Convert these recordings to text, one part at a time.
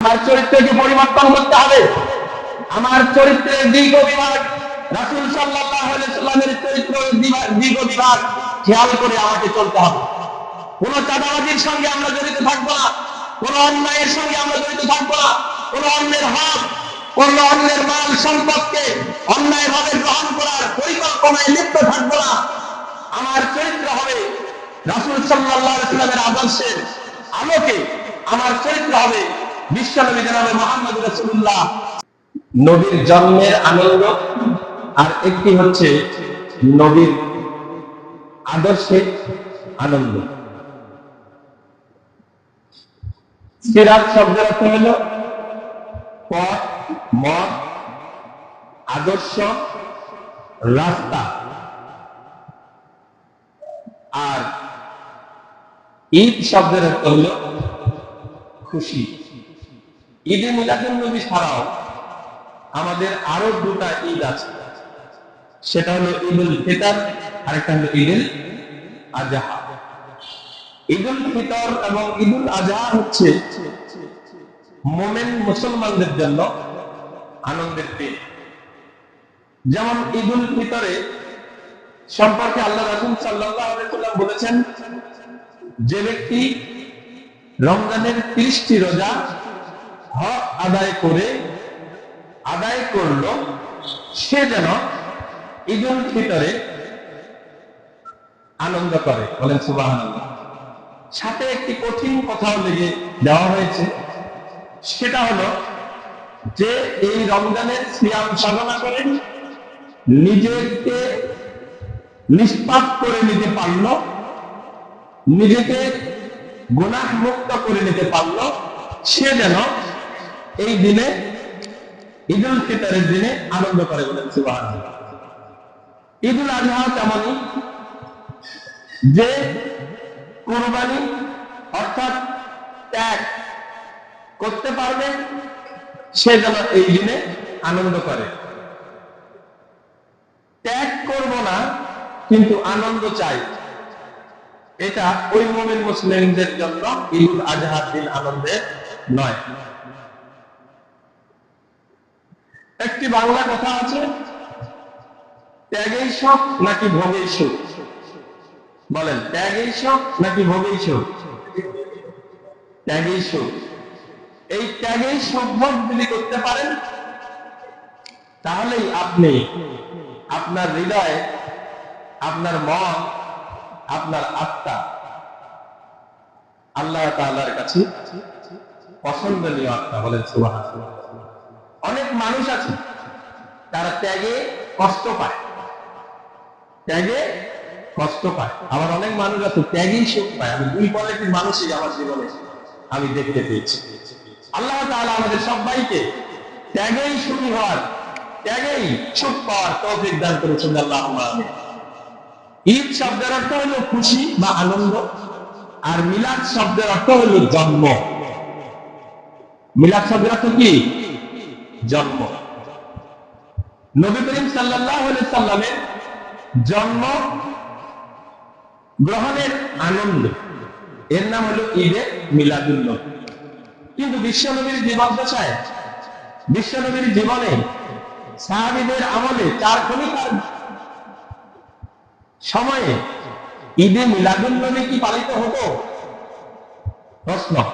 আমার চরিত্রকে পরিবর্তন করতে হবে? আমার চরিত্রের দীর্ঘ বিভাগ। রাসুল সাল্লাহ সাল্লামের চরিত্র দীর্ঘ বিভাগ। খেয়াল করে আমাকে চলতে হবে। কোন চাঁদাবাজির সঙ্গে আমরা জড়িত থাকব না। কোন অন্যায়ের সঙ্গে আমরা জড়িত থাকব না। কোন অন্যের হক, কোন অন্যের মাল, সম্পদকে অন্যায় ভাবে গ্রহণ করার পরিকল্পনায় লিপ্ত থাকব না। আমার চরিত্র হবে রাসুল সাল্লাহ সাল্লামের আদর্শের আলোকে। আমার চরিত্র হবে নবীর জন্মের আনন্দ, আর একটি হচ্ছে নবীর আদর্শে আনন্দ। সিরাজ শব্দের অর্থ হল পথ মত আদর্শ, রাস্তা। আর ঈদ শব্দের অর্থ হল খুশি। ঈদে মিলাদুল নবী ছাড়াও আমাদের আরও দুটা ঈদ আছে। সেটা হলো ঈদুল ফিতর, আরেকটা হলো ঈদুল আজহা। ঈদুল ফিতর এবং ঈদুল আজহা হচ্ছে মোমেন মুসলমানদের জন্য আনন্দের দিন। যেমন ঈদুল ফিতরে সম্পর্কে আল্লাহ রাসুল সাল্লাম বলেছেন, যে ব্যক্তি রমজানের ত্রিশটি রোজা হক আদায় করে, আদায় করল, সে যেন ঈদুল ফিতরে আনন্দ করে। বলেন সুবাহ সাথে একটি কঠিন কথাও লেগে দেওয়া হয়েছে। সেটা হলো যে এই রমজানের সিয়াম সাধনা করে নিজেকে নিষ্পাপ করে নিতে পারল, নিজেকে গুনাহ মুক্ত করে নিতে পারল, সে যেন এই দিনে ঈদুল ফিতরের দিনে আনন্দ করে বলেন সুবাহ ঈদুল আজহা তেমনই যে কোরবানি অর্থাৎ ত্যাগ করতে পারবে, সে যেন এই দিনে আনন্দ করে। ত্যাগ করব না, কিন্তু আনন্দ চাই। এটা ওই মোমিন মুসলিমদের জন্য ঈদ আজহার দিন আনন্দের নয়। একটি বাংলা কথা আছে ত্যাগেই শোক নাকি ভোগেই শোক বলেন ত্যাগেই শোক নাকি ভোগেই শোক ত্যাগেই শোক এই ত্যাগেই ভোগ যদি করতে পারেন, তাহলেই আপনি আপনার হৃদয়, আপনার মন, আপনার আত্মা আল্লাহ তাআলার কাছে পছন্দনীয় আত্মা বলেন সুবাহ অনেক মানুষ আছে, তারা ত্যাগে কষ্ট পায়। ত্যাগে কষ্ট পায়। আবার অনেক মানুষ আছে, ত্যাগেই সুখ পায়। আমি দুই কোয়ালিটির মানুষই আমার জীবনে আমি দেখতে পেয়েছি। আল্লাহ তাআলা আমাদের সবাইকে ত্যাগেই সুখী হওয়ার, ত্যাগেই সুখ পাওয়ার তৌফিক দান করেছেন আল্লাহ ঈদ শব্দের অর্থ হলো খুশি বা আনন্দ, আর মিলাদ শব্দের অর্থ হলো জন্ম। মিলাদ শব্দের অর্থ কি? জন্ম। নবী করিম সাল্লাহ সাল্লামের জন্ম গ্রহণের আনন্দ। এর নাম হলো ঈদে মিলাদুল নবী। কিন্তু বিশ্বনবীর জীবদ্দশায় বিশ্বনবীর জীবনে সাহাবিদের আমলে চার খনিকার সময়ে ঈদে মিলাদুল নবী কি পালিত হতো? প্রশ্ন।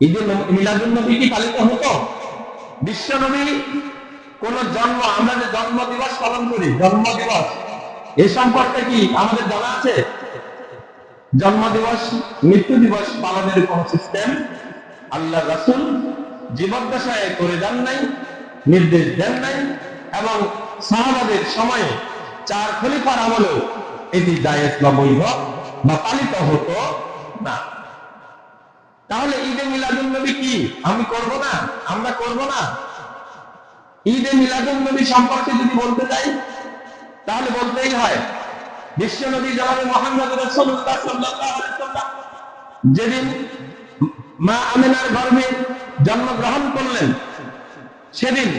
ঈদে মিলাদুল নবী কি পালিত হতো? বিশ্বনবী কোন জন্ম, আমরা যে জন্ম দিবস পালন করি জন্ম দিবস এ সম্পর্কে কি আমাদের জানা আছে? জন্ম দিবস মৃত্যু দিবস পালনের কোন সিস্টেম আল্লাহ রাসুল জীবদ্দশায় করে দেন নাই, নির্দেশ দেন নাই, এবং সাহাবাদের সময়ে চার খলিফার আমলেও এটি জায়েজ বা বৈধ বা পালিত হতো না। তাহলে ঈদে মিলাদুল নবী কি? আমি করব না? আমরা করব না? ঈদে মিলাদুল নবী সম্পর্কে যদি বলতে চাই তাহলে বলতেই হয়, বিশ্ব নবী জনাবে মোহাম্মদ রাসূলুল্লাহ সাল্লাল্লাহু আলাইহি যেদিন মা আমিনার গর্ভে জন্মগ্রহণ করলেন, সেদিন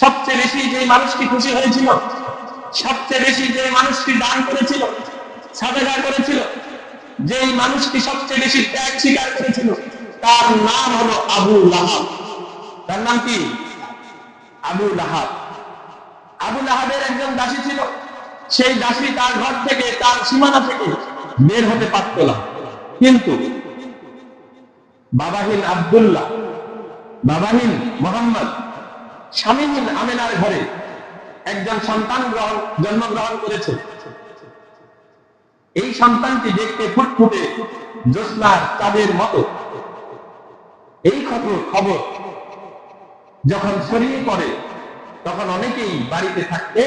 সবচেয়ে বেশি যে মানুষটি খুশি হয়েছিল, সবচেয়ে বেশি যে মানুষটি দান করেছিল সাবেদা করেছিল যেই মানুষটি সবচেয়ে বেশি ত্যাগ স্বীকার করেছিল, তার নাম হলো আবু লাহাব। তার নাম কি? আবু লাহাব। আবু লাহাবের একজন দাসী ছিল। সেই দাসী তার ঘর থেকে, তার সীমানা থেকে বের হতে পারত না। কিন্তু বাবাহীন আবদুল্লাহ, বাবাহীন মোহাম্মদ স্বামীহীন আমেনার ঘরে একজন সন্তান গ্রহণ, জন্মগ্রহণ করেছে। এই সন্তানটি দেখতে ফুটফুটে জ্যোৎস্নার চাঁদের মতো। এই খবর খবর যখন ছড়িয়ে পড়ে, তখন অনেকেই বাড়িতে থাকতে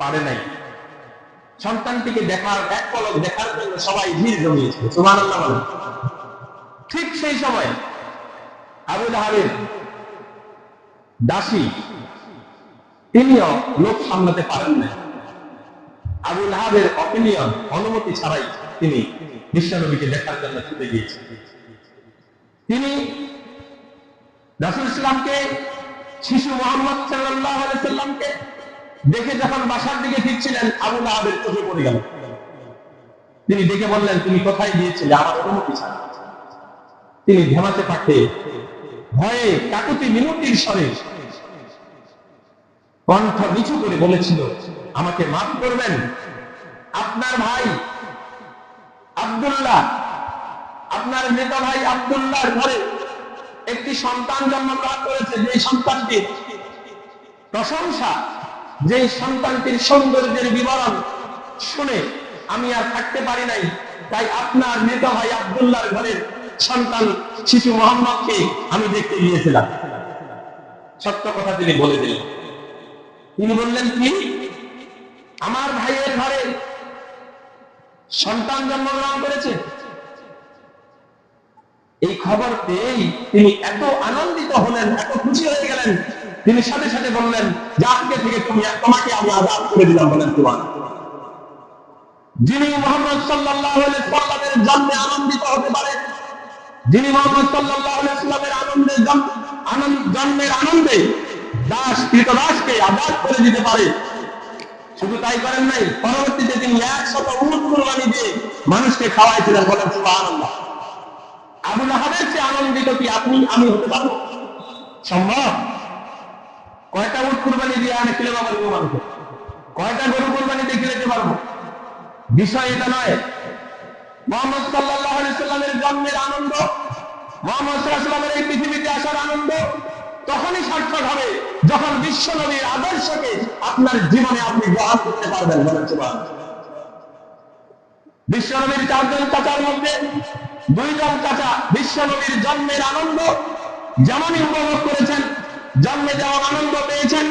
পারে নাই। সন্তানটিকে দেখার এক পলক দেখার জন্য সবাই ভিড় সুবহানাল্লাহ বলেন। ঠিক সেই সময় আবু জাহাবের দাসী, তিনিও লোক সামলাতে পারেন না অপিনিয়ন অনুমতি ছাড়াই তিনি দেখার জন্য ছুটে গিয়েছেন। তিনি রাসুল ইসলামকে, শিশু মোহাম্মদ সাল্লাহ সাল্লামকে দেখে যখন বাসার দিকে ফিরছিলেন, আবু লাহাবের চোখে পড়ে গেল। তিনি ডেকে বললেন, তুমি কোথায় গিয়েছিলে? আমার অনুমতি ছাড়া। তিনি ধেমাতে পাঠে ভয়ে কাকুতি মিনতির স্বরে কণ্ঠ নিচু করে বলেছিল আমাকে মাফ করবেন। আপনার ভাই আব্দুল্লাহ, আপনার নেতা ভাই আব্দুল্লাহর ঘরে একটি সন্তান জন্মগ্রহণ করেছে। যে সন্তানটির প্রশংসা যে সন্তানটির সৌন্দর্যের বিবরণ শুনে আমি আর থাকতে পারি নাই। তাই আপনার নেতা ভাই আব্দুল্লাহর ঘরের সন্তান শিশু মোহাম্মদকে আমি দেখতে গিয়েছিলাম। সত্য কথা তিনি বলে দিলেন। তিনি বললেন, কি? আমার ভাইয়ের ঘরে সন্তান জন্মগ্রহণ করেছে। এই খবর পেয়েই তিনি এত আনন্দিত হলেন, এত খুশি হয়ে গেলেন। তিনি সাথে সাথে বললেন, যে থেকে তুমি, তোমাকে আমি আজাদ করে দিলাম বলেন তোমার। যিনি মোহাম্মদ সাল্লাহ সাল্লামের জন্মে আনন্দিত হতে পারে, যিনি মোহাম্মদ সাল্লাহ সাল্লামের আনন্দ জন্মের আনন্দে দাস কৃতদাসকে আজাদ করে দিতে পারে শুধু তাই করেন নাই, পরবর্তীতে তিনি একশত উট কুরবানি দিয়ে মানুষকে খাওয়াইছিলেন বলেন, সুবহানাল্লাহ। আবু লাহাবের চেয়ে আনন্দিত কি আপনি, আমি হতে পারব? সম্ভব? কয়টা উট কুরবানি দিয়ে আমি খেলে পারব মানুষকে কয়টা গরু কুরবানি দিয়ে খেলেতে পারব? বিষয় এটা নয়। মোহাম্মদ সাল্লাহ সাল্লামের জন্মের আনন্দ, মোহাম্মদ সাল্লামের এই পৃথিবীতে আসার আনন্দ তখনই সার্থক হবে যখন বিশ্ব নবীর আদর্শকে আপনার জীবনে আপনি গ্রহণ করতে পারবেন, বলেন বিশ্ব নবীর চারজন চাচার মধ্যে দুইজন চাচা বিশ্ব নবীর জন্মের আনন্দ যেমনই উপভোগ করেছেন, জন্মে যেমন আনন্দ পেয়েছেন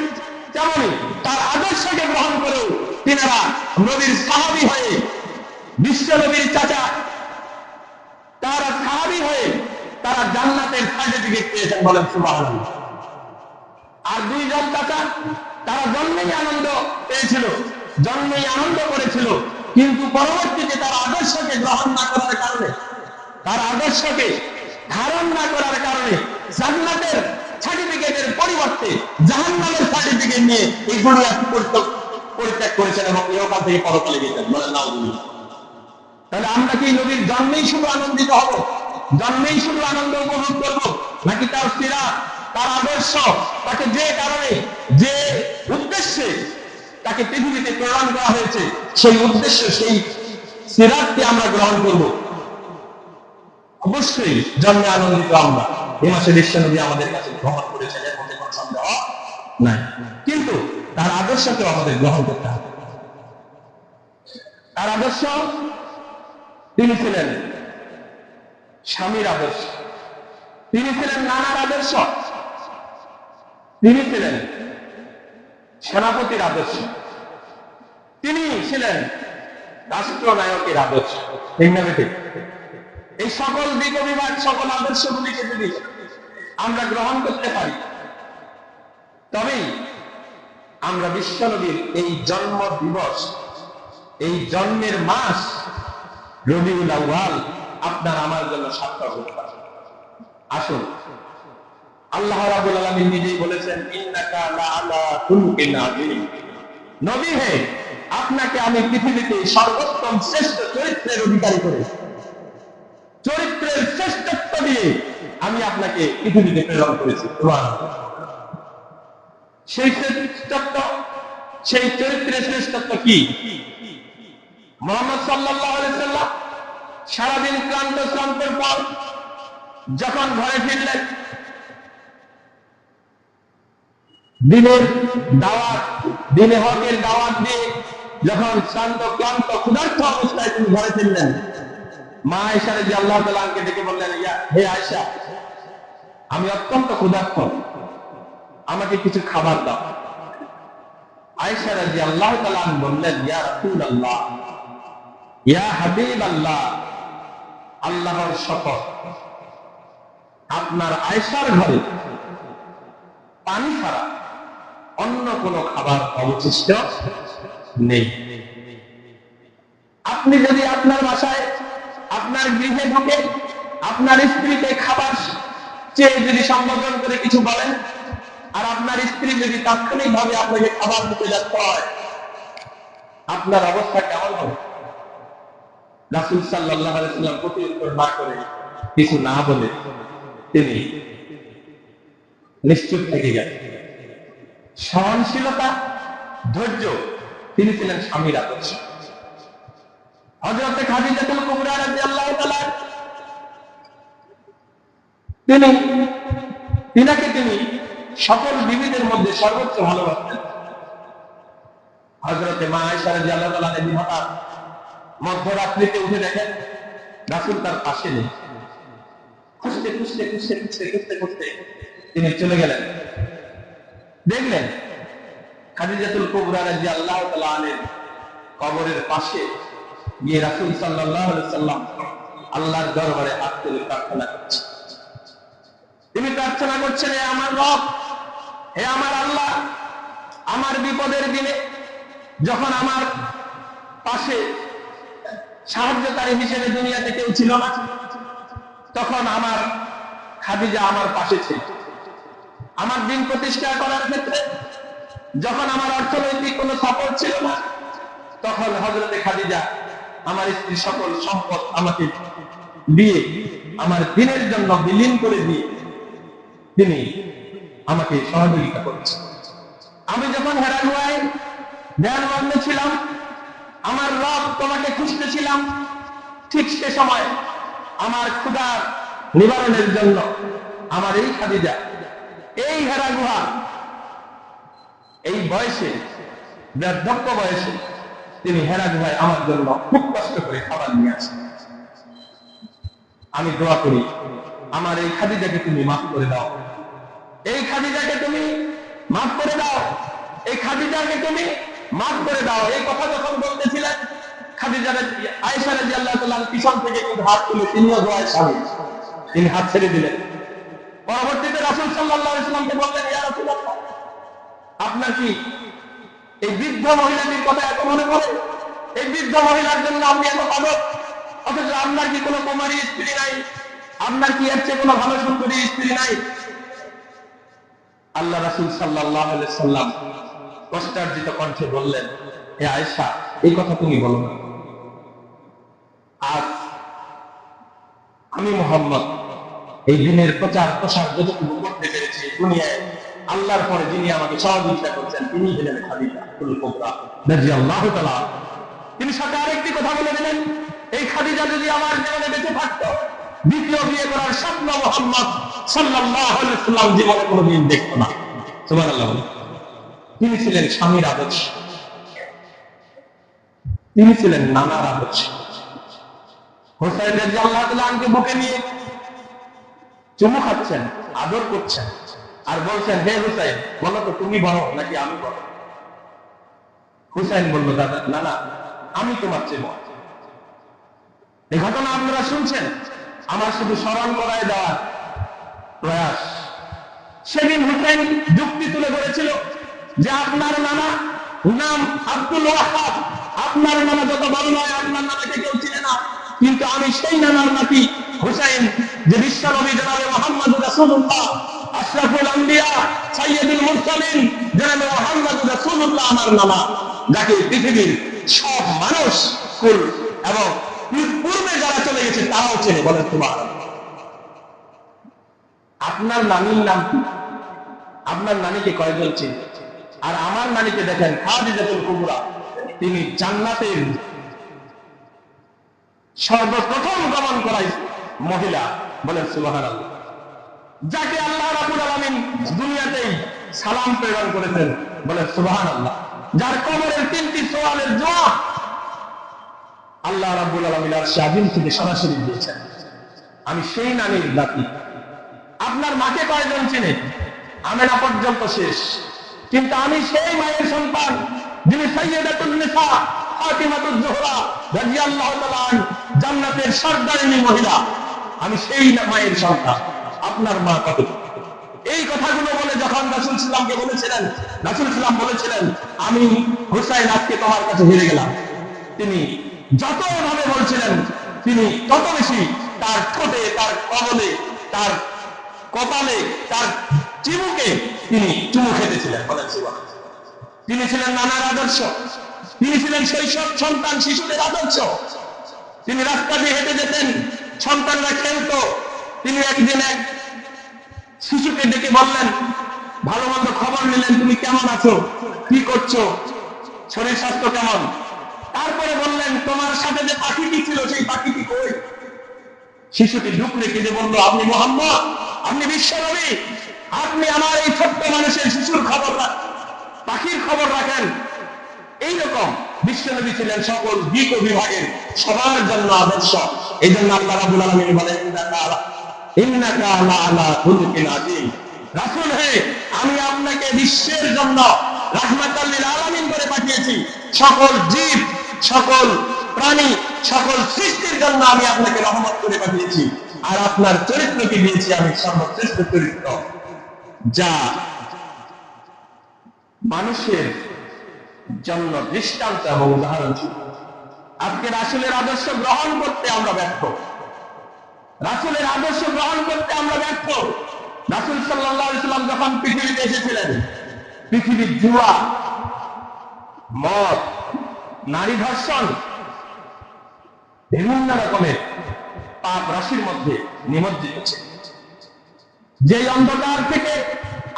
তেমনই তার আদর্শকে গ্রহণ করেও তিনারা নবীর সাহাবি হয়ে বিশ্ব নবীর চাচা তারা সাহাবি হয়ে তারা জান্নাতের সার্টিফিকেট পেয়েছেন বলেন সুবহানাল্লাহ আর দুইজন চাচা তারা জন্মেই আনন্দ পেয়েছিল, জন্মেই আনন্দ করেছিল। কিন্তু পরবর্তীতে তার আদর্শকে গ্রহণ না করার কারণে, তার আদর্শকে ধারণ না করার কারণে জান্নাতের সার্টিফিকেটের পরিবর্তে জাহান্নামের সার্টিফিকেট নিয়ে এই দুনিয়া পরিত্যাগ- করেছেন এবং ইহকাল থেকে পরকালে গেছেন বলেন তাহলে আমরা কি নবীর জন্মেই শুধু আনন্দিত হব? জন্মেই শুধু আনন্দ উপভোগ করব? নাকি তার সিরা তার আদর্শ, তাকে যে কারণে, যে উদ্দেশ্যে তাকে পৃথিবীতে প্রেরণ করা হয়েছে, সেই উদ্দেশ্য সেই সিরাতকে আমরা গ্রহণ করব। অবশ্যই জন্মে আনন্দিত আমরা। এই মাসে বিশ্বনবী আমাদের কাছে গ্রহণ করেছেন, এর মধ্যে কোনো সন্দেহ নাই। কিন্তু তার আদর্শকেও আমাদের গ্রহণ করতে হবে। তার আদর্শ, তিনি ছিলেন স্বামীর আদর্শ। তিনি ছিলেন নানার আদর্শ। তিনি ছিলেন সেনাপতির আদর্শ। তিনি ছিলেন রাষ্ট্রনায়কের আদর্শ? এই সকল দিক বিভাগ সকল আদর্শগুলিকে যদি আমরা গ্রহণ করতে পারি, তবেই আমরা বিশ্বনবীর এই জন্ম দিবস, এই জন্মের মাস রবিউল আউয়াল আপনার আমার জন্য সার্থক হতে পারে। আসুন আল্লাহ রাব্বুল আলামিন নিজেই বলেছেন নবী হে, আপনাকে আমি পৃথিবীতে সর্বোত্তম শ্রেষ্ঠ চরিত্রের অধিকারী করেছি। চরিত্রের শ্রেষ্ঠত্ব দিয়ে আমি আপনাকে পৃথিবীতে প্রেরণ করেছি। সেই শ্রেষ্ঠত্ব, সেই চরিত্রের শ্রেষ্ঠত্ব কি? মোহাম্মদ আলাইহি সারাদিন ক্লান্ত শ্রান্তের পর যখন ঘরে ফিরলেন দিনের দাওয়াত, দিনে হকের দাওয়াত দিয়ে যখন শান্ত, ক্লান্ত, ক্ষুধার্ত অবস্থায় তিনি ঘরে ফিরলেন। মা আয়সা যে আল্লাহ তালাকে ডেকে বললেন, ইয়া, হে আয়সা আমি অত্যন্ত ক্ষুধার্ত। আমাকে কিছু খাবার দাও। আয়সা রাজি আল্লাহ তালান বললেন, ইয়া রাসূল আল্লাহ ইয়া হাবিব আল্লাহ আল্লাহর শপথ। আপনার আয়সার ঘরে পানি ছাড়া অন্য কোনো খাবার অবশিষ্ট নেই। আপনি যদি আপনার বাসায় আপনার গৃহে ঢুকে আপনার স্ত্রীকে খাবার চেয়ে যদি সম্বোধন করে কিছু বলেন, আর আপনার স্ত্রী যদি তাৎক্ষণিক ভাবে আপনাকে খাবার দিতে যাচ্ছে হয়, আপনার অবস্থা কেমন হবে? রাসুল সাল্লাহ আলাইসাল্লাম প্রতি উত্তর না করে কিছু না বলে তিনি নিশ্চুপ থেকে গেলেন। সহনশীলতা, ধৈর্য, তিনি ছিলেন স্বামীর আদর্শ। হজরতে খাদিজাতুল কুবরা রাদিয়াল্লাহু তাআলা তিনি, তিনাকে তিনি সকল বিবিদের মধ্যে সর্বোচ্চ ভালোবাসতেন। হজরতে মা আয়েশা রাদিয়াল্লাহু তাআলা তিনি হঠাৎ মধ্যরাত্রিতে উঠে দেখেন, রাসূল তার পাশে নেই। খুঁজতে খুঁজতে খুঁজতে খুঁজতে খুঁজতে খুঁজতে তিনি চলে গেলেন। দেখলেন খাদিজাতুল কুবরা রাদিয়াল্লাহু তাআলা আনহার কবরের পাশে গিয়ে রাসূল আলাইহি সাল্লাম আল্লাহর দরবারে হাত তুলে প্রার্থনা করছেন তিনি প্রার্থনা করছেন, হে আমার রব, হে আমার আল্লাহ, আমার বিপদের দিনে যখন আমার পাশে সাহায্যকারী হিসেবে দুনিয়াতে কেউ ছিল না, তখন আমার খাদিজা আমার পাশে ছিল। আমার দিন প্রতিষ্ঠা করার ক্ষেত্রে যখন আমার অর্থনৈতিক কোনো সাপোর্ট ছিল না, তখন হজরতে খাদিজা আমার স্ত্রী সকল সম্পদ আমাকে দিয়ে আমার দিনের জন্য বিলীন করে দিয়ে তিনি আমাকে সহযোগিতা করেছেন। আমি যখন হেরাগুয়ায় ধ্যান মগ্ন ছিলাম, আমার রব তোমাকে খুঁজতেছিলাম ঠিক সে সময় আমার ক্ষুধার নিবারণের জন্য আমার এই খাদিজা এই হেরা গুহা। এই বয়সে বার্ধক্য বয়সে তিনি হেরা গুহায় আমার জন্য খুব কষ্ট করে খাবার নিয়ে আসেন। আমি দোয়া করি, আমার এই খাদিজাকে তুমি মাফ করে দাও। এই খাদিজাকে তুমি মাফ করে দাও। এই খাদিজাকে তুমি মাফ করে দাও। এই কথা যখন বলতেছিলেন, খাদিজা আয়েশা রাদিয়াল্লাহু তাআলা পিছন থেকে কিন্তু হাত তুলে তিনিও দোয়ায় শামিল তিনি হাত ছেড়ে দিলেন। পরবর্তীতে রাসূল সাল্লামকে বললেন আপনার কি এই বৃদ্ধ মহিলাটির কথা এত মনে পড়ে? এই বৃদ্ধ মহিলার জন্য আপনি এত পাগল? অথচ আপনার কি কোনো কুমারী স্ত্রী নাই? আপনার কি এর চেয়ে কোনো ভালো সুন্দরী স্ত্রী নাই? আল্লাহ রাসূল আলাইহি সাল্লাম কষ্টার্জিত কণ্ঠে বললেন হে আয়েশা, এই কথা তুমি বলো না। আজ আমি মোহাম্মদ এই দিনের প্রচার প্রসার যতটুকু করতে পেরেছি দুনিয়ায় আল্লাহর পরে যিনি আমাকে সহযোগিতা করছেন, তিনি হলেন তাআলা তিনি সাথে আরেকটি কথা বলে দিলেন, এই খাদিজা যদি আমার জীবনে বেঁচে থাকতো, দ্বিতীয় বিয়ে করার স্বপ্ন মোহাম্মদ জীবনে কোনোদিন দেখতো না। তিনি ছিলেন স্বামীর আদর্শ। তিনি ছিলেন নানার আদর্শ। হোসাইন রাদিয়াল্লাহু তাআলা আনকে বুকে নিয়ে চুমু খাচ্ছেন, আদর করছেন, আর বলছেন, হে হুসাইন, বলো তো তুমি বড় নাকি আমি বড় হুসাইন বলল, দাদা, না না, আমি তোমার চেয়ে বড়। এই ঘটনা আপনারা শুনছেন? আমার শুধু স্মরণ করায় দেওয়ার প্রয়াস। সেদিন হুসাইন যুক্তি তুলে ধরেছিল যে আপনার নানা নাম আব্দুল ওয়াহাব। আপনার নানা যত বড় নয়, আপনার নানাকে কেউ চিনে না। কিন্তু আমি সেই নানার নাতি হুসাইন, যে বিশ্ব নবী জনাবে মোহাম্মদ রাসূলুল্লাহ, আশরাফুল আম্বিয়া সাইয়্যিদুল মুরসালিন মোহাম্মদ রাসূলুল্লাহ আমার নানা, যাকে পৃথিবীর সব মানুষ, কুল এবং পূর্বে যারা চলে গেছে চেনে তোমার আপনার নানির নাম কি? আপনার নানিকে কয়জন চিন? আর আমার নানিকে দেখেন খাদিজাতুল কুবরা, তিনি জান্নাতের সর্বপ্রথম গমন করাই মহিলা বলেন সুবহানাল্লাহ। যাকে আল্লাহ রাব্বুল আলামিন দুনিয়াতেই সালাম প্রেরণ করেছেন বলে সুবহানাল্লাহ। যার কবরের তিনটি সওয়ালের জবাব আল্লাহ রাব্বুল আলামিন আর শাহিন থেকে সরাসরি দিয়েছেন। আমি সেই নানির নাতি আপনার মাকে কয়জন চিনে? আমেনা পর্যন্ত শেষ। কিন্তু আমি সেই মায়ের সন্তান, যিনি সৈয়দাতুল নিসা জান্নাতের সর্দারিনী মহিলা। আমি সেই মায়ের সন্তান, আপনার মা কত এই কথাগুলো বলে যখন রাসূল বলেছিলেন রাসূল বলেছিলেন, আমি হুসাইন, আজকে তোমার কাছে হেরে গেলাম। তিনি যত ভাবে বলছিলেন, তিনি তত বেশি তার ঠোঁটে, তার কবলে, তার কপালে, তার চিবুকে তিনি চুমু খেতেছিলেন। বলেন। তিনি ছিলেন নানার আদর্শ। তিনি ছিলেন শৈশব সন্তান শিশুদের আদর্শ। তিনি রাস্তা দিয়ে হেঁটে যেতেন, সন্তানরা খেলতো। তিনি একদিন এক শিশুকে ডেকে বললেন, ভালো মন্দ খবর নিলেন, তুমি কেমন আছো? কি করছ? শরীর স্বাস্থ্য কেমন? তারপরে বললেন, তোমার সাথে যে পাখিটি ছিল, সেই পাখিটি কই? শিশুটি রেখে যে বলল, আপনি মোহাম্মদ, আপনি বিশ্বনবী আপনি আমার এই ছোট্ট মানুষের শিশুর খবর পাখির খবর রাখেন। এইরকম বিশ্বনবী ছিলেন সকল দিক বিভাগের সবার জন্য আদর্শ। এই জন্য আল্লাহ রাবুল আলমী বলেন, ইন্নাকা আলা- ইন্নাকা আলা আলা খুলুকিন আযীম। রাসূল হে, আমি আপনাকে বিশ্বের জন্য রাহমাতাল্লিল আলামিন করে পাঠিয়েছি। সকল জীব, সকল প্রাণী, সকল সৃষ্টির জন্য আমি আপনাকে রহমত করে পাঠিয়েছি। আর আপনার চরিত্রকে দিয়েছি আমি সর্বশ্রেষ্ঠ চরিত্র। যা মানুষের জন্য দৃষ্টান্ত এবং উদাহরণ ছিল। আজকে রাসুলের আদর্শ গ্রহণ করতে আমরা ব্যর্থ। রাসুলের আদর্শ গ্রহণ করতে আমরা ব্যর্থ। রাসুল সাল্লাহ ইসলাম যখন পৃথিবীতে এসেছিলেন, পৃথিবীর জুয়া, মদ, নারী ধর্ষণ, বিভিন্ন রকমের পাপ রাশির মধ্যে নিমজ্জিত যেই অন্ধকার থেকে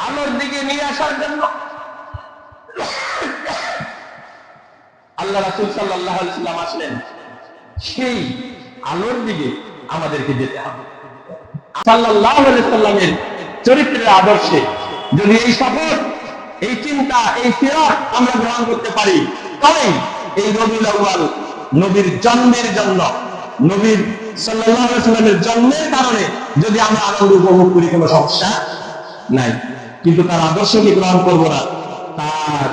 আলোর দিকে নিয়ে আসার জন্য আল্লাহ রাসুল সাল্লাহ সাল্লাম আসলেন, সেই আলোর দিকে আমাদেরকে যেতে হবে। সাল্লাহ সাল্লামের চরিত্রের আদর্শে যদি এই শপথ, এই চিন্তা, এই সিরাত আমরা গ্রহণ করতে পারি তবে এই রবিউল আউয়াল নবীর জন্মের জন্য, নবীর সাল্লামের জন্মের কারণে যদি আমরা আনন্দ উপভোগ করি, কোনো সমস্যা নাই। কিন্তু তার আদর্শকে গ্রহণ করব না, তার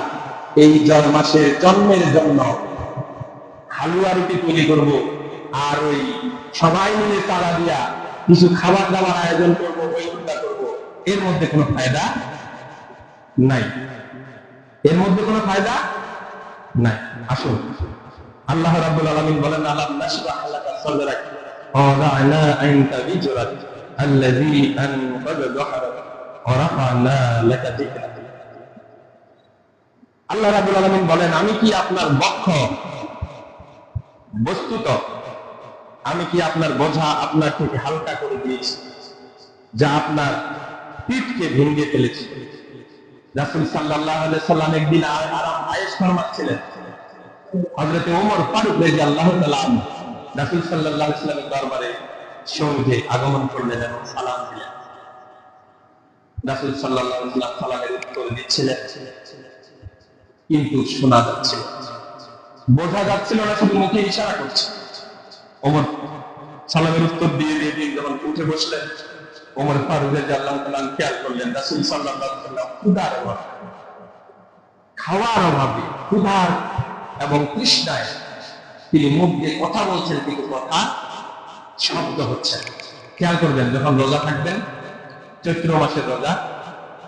এই জন মাসের জন্মের জন্য হালুয়া রুটি তৈরি করব। আর ওই সবাই মিলে তারা দিয়া কিছু খাবার দাবার আয়োজন করব করব। এর মধ্যে কোনো ফায়দা নাই। এর মধ্যে কোনো ফায়দা নাই। আসুন। আল্লাহ রাব্বুল আলামিন বলেন, আলাম নাশরাহ লাকা সাদরাক ওয়া ওয়াদা'না আল্লাহ রাব্বুল আলামিন বলেন, আমি কি আপনার বক্ষ? বস্তুত, আমি কি আপনার বোঝা আপনার থেকে হালকা করে দিয়েছি, যা আপনার পিঠকে ভেঙে ফেলেছে? রাসূল আলাইহি সাল্লাম একদিন আরাম আয়েশ ফরমাচ্ছিলেন। হযরতে ওমর ফারুক রাদিয়াল্লাহু তাআলা আনহু রাসূল সাল্লাল্লাহু আলাইহি সাল্লামের দরবারে সঙ্গে আগমন করলেন এবং সালাম দিলেন। রাসূল সাল্লাম সালামের উত্তর দিচ্ছিলেন। কিন্তু শোনা যাচ্ছে। বোঝা যাচ্ছিল না শুধু মুখে ইশারা করছে। ওমর সালামের উত্তর দিয়ে দিয়ে দিয়ে যখন উঠে বসলেন, ওমর ফারুক রাদিয়াল্লাহু তাআলা খেয়াল করলেন, রাসূল আলাইহি সাল্লাম ক্ষুধার অভাবে, খাওয়ার অভাবে, ক্ষুধার এবং তৃষ্ণায় তিনি মুখ দিয়ে কথা বলছেন, কিন্তু কথা শব্দ হচ্ছে খেয়াল করবেন, যখন রোজা থাকবেন, চৈত্র মাসের রোজা,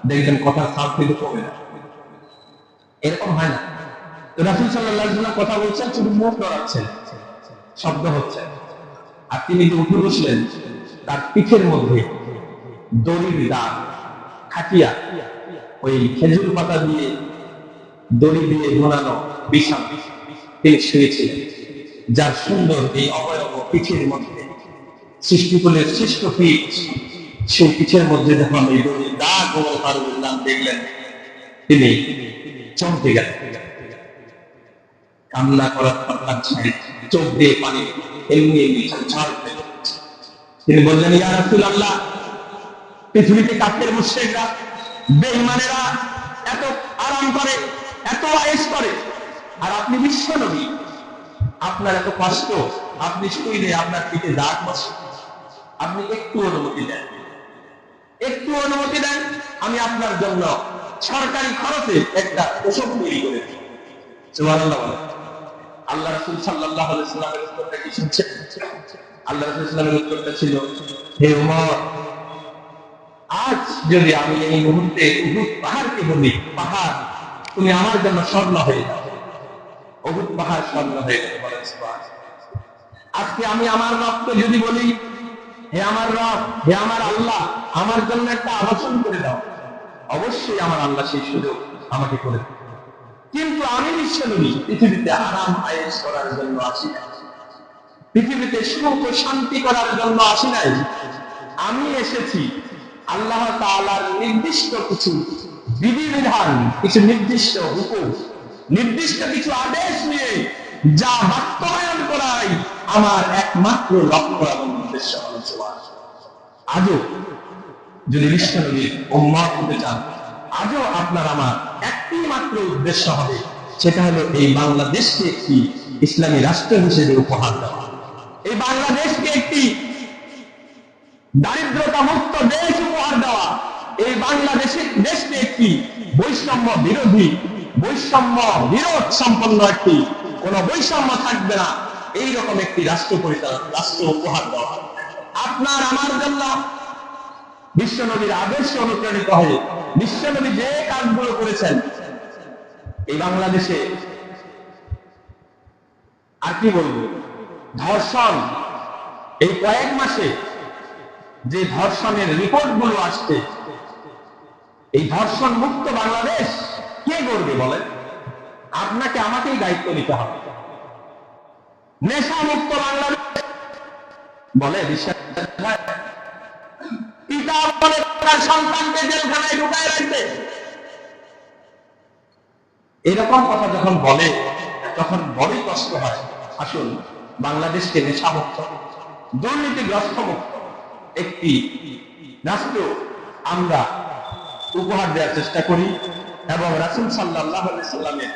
দেখবেন কথার সাপ কিন্তু কমে না। এরকম হয় না। তো রাসুল সাল্লাহ কথা বলছেন, শুধু মুখ নড়াচ্ছেন, শব্দ হচ্ছে। আর তিনি যে উঠে বসলেন, তার পিঠের মধ্যে দড়ির দাগ, খাটিয়া, ওই খেজুর পাতা দিয়ে দড়ি দিয়ে বোনানো বিছান তিনি শুয়েছিলেন, যার সুন্দর এই অবয়ব পিঠের মধ্যে সৃষ্টিকুলের শ্রেষ্ঠ পিঠ। সেই পিঠের মধ্যে যখন এই দড়ির দাগ ওমর ফারুকের নাম দেখলেন, তিনি চমকে গেলেন কান্না করার পর তার ছেড়ে চোখ দিয়ে পানি এমনি এমনি তিনি বললেন, ইয়া রাসূলুল্লাহ, পৃথিবীতে কাফের, মুশরিকরা, বেঈমানেরা এত আরাম করে, এত আয়েশ করে। আর আপনি বিশ্ব নবী। আপনার এত কষ্ট, আপনি শুইলে আপনার পিঠে দাগ বসে। আপনি একটু অনুমতি দেন। একটু অনুমতি দেন, আমি আপনার জন্য সরকারি খরচে একটা ওষুধ তৈরি করে দিই আল্লাহ আল্লাহ উত্তরটা ছিল, হে উমর, আজ যদি আমি এই মুহূর্তে উহুদ পাহাড়কে বলি, পাহাড়, তুমি আমার জন্য স্বর্ণ হয়ে উহুদ পাহাড় স্বর্ণ হয়ে যাবে আজকে আমি আমার রবকে যদি বলি, হে আমার রব, হে আমার আল্লাহ, আমার জন্য একটা আবাসন করে দাও। অবশ্যই আমার আল্লাহ সেই সুযোগ আমাকে করে কিন্তু আমি নিশ্চয় পৃথিবীতে আরাম আয়েস করার জন্য আসি নাই পৃথিবীতে সুখ ও শান্তি করার জন্য আসি নাই। আমি এসেছি আল্লাহ তাআলার নির্দিষ্ট কিছু বিধিবিধান, কিছু নির্দিষ্ট হুকুম, নির্দিষ্ট কিছু আদেশ নিয়ে যা বাস্তবায়ন করাই আমার একমাত্র লক্ষ্য এবং উদ্দেশ্য আজও যদি বিশ্বনবীর উম্মত হতে চান আজও আপনার আমার একটি মাত্র উদ্দেশ্য হবে, সেটা হলো এই বাংলাদেশকে একটি ইসলামী রাষ্ট্র হিসেবে উপহার দেওয়া। এই বাংলাদেশকে একটি দারিদ্রতা মুক্ত দেশ উপহার দেওয়া, এই বাংলাদেশের দেশকে একটি বৈষম্য বিরোধী, বৈষম্য বিরোধ সম্পন্ন একটি, কোন বৈষম্য থাকবে না। এইরকম একটি রাষ্ট্র পরিচালনা রাষ্ট্র উপহার দেওয়া। আপনার, আমার জন্য বিশ্বনবীর আদর্শ অনুপ্রাণিত হয়ে বিশ্বনবী যে কাজগুলো করেছেন এই বাংলাদেশে, আর কি বলব? ধর্ষণ, এই কয়েক মাসে যে ধর্ষণের রিপোর্টগুলো আসছে, এই ধর্ষণ মুক্ত বাংলাদেশ কে করবে বলেন? আপনাকে আমাকেই দায়িত্ব নিতে হবে। নেশা মুক্ত বাংলাদেশ বলে বিশ্বাস? পিতা তার সন্তানকে জেলখানায় ঢুকায় রাখবে। এরকম কথা যখন বলে, তখন বড়ই কষ্ট হয়। আসুন, বাংলাদেশকে নেশামুক্ত, দুর্নীতিগ্রস্ত মুক্ত একটি রাষ্ট্র আমরা উপহার দেওয়ার চেষ্টা করি এবং রাসুল সাল্লাহ সাল্লামের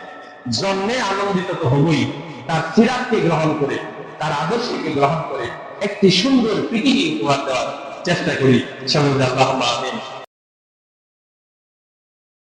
জন্মে আনন্দিত তো হবই। তার সিরাতকে গ্রহণ করে, তার আদর্শকে গ্রহণ করে একটি সুন্দর পৃথিবী উপহার দেওয়ার চেষ্টা করি সমুদ্র আল্লাহ